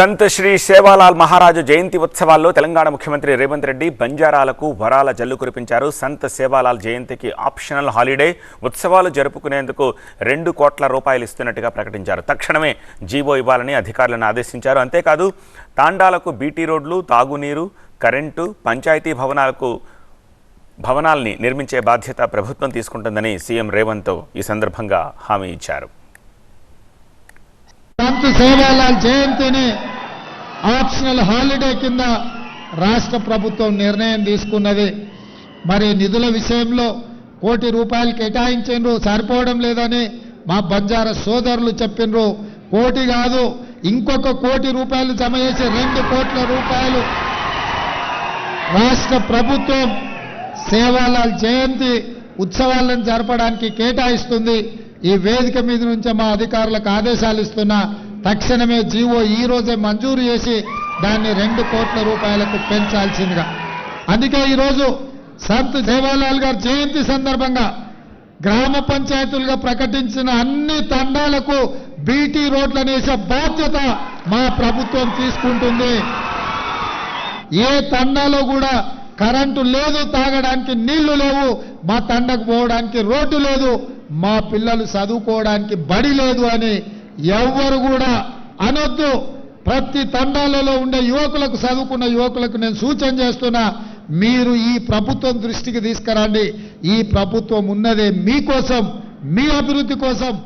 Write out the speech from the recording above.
సంత్ శ్రీ సేవాలాల్ మహారాజు జయంతి ఉత్సవాల్లో తెలంగాణ ముఖ్యమంత్రి రేవంత్ రెడ్డి బంజారాలకు వరాల జల్లు కురిపించారు. సంత్ సేవాలాల్ జయంతికి ఆప్షనల్ హాలిడే. ఉత్సవాలు జరుపుకునేందుకు రెండు కోట్ల రూపాయలు ఇస్తున్నట్టుగా ప్రకటించారు. తక్షణమే జీవో ఇవ్వాలని అధికారులను ఆదేశించారు. అంతేకాదు తాండాలకు బీటీ రోడ్లు తాగునీరు కరెంటు పంచాయతీ భవనాలకు భవనాల్ని నిర్మించే బాధ్యత ప్రభుత్వం తీసుకుంటుందని సీఎం రేవంత్ ఈ సందర్భంగా హామీ ఇచ్చారు. సంత్ సేవాలాల్ జయంతిని ఆప్షనల్ హాలిడే కింద రాష్ట్ర ప్రభుత్వం నిర్ణయం తీసుకున్నది. మరి నిధుల విషయంలో కోటి రూపాయలు కేటాయించిండ్రు సరిపోవడం లేదని మా బంజార సోదరులు చెప్పిండ్రు కోటి కాదు ఇంకొక కోటి రూపాయలు జమ చేసి రెండు కోట్ల రూపాయలు రాష్ట్ర ప్రభుత్వం సేవాలాల్ జయంతి ఉత్సవాలను జరపడానికి కేటాయిస్తుంది. ఈ వేదిక మీద నుంచే మా అధికారులకు ఆదేశాలు ఇస్తున్నా. తక్షణమే జీవో ఈ రోజే మంజూరు చేసి దాన్ని రెండు కోట్ల రూపాయలకు పెంచాల్సిందిగా. అందుకే ఈరోజు సంత్ సేవాలాల్ గారి జయంతి సందర్భంగా గ్రామ పంచాయతీలుగా ప్రకటించిన అన్ని తండాలకు బీటీ రోడ్లను వేసే బాధ్యత మా ప్రభుత్వం తీసుకుంటుంది. ఏ తండాలో కూడా కరెంటు లేదు తాగడానికి నీళ్ళు లేవు మా తండకు పోవడానికి రోడ్డు లేదు మా పిల్లలు చదువుకోవడానికి బడి లేదు అని ఎవ్వరు కూడా అనొద్దు. ప్రతి తండాలలో ఉండే యువకులకు చదువుకున్న యువకులకు నేను సూచన చేస్తున్నా మీరు ఈ ప్రభుత్వం దృష్టికి తీసుకురండి. ఈ ప్రభుత్వం ఉన్నదే మీకోసం మీ అభివృద్ధి కోసం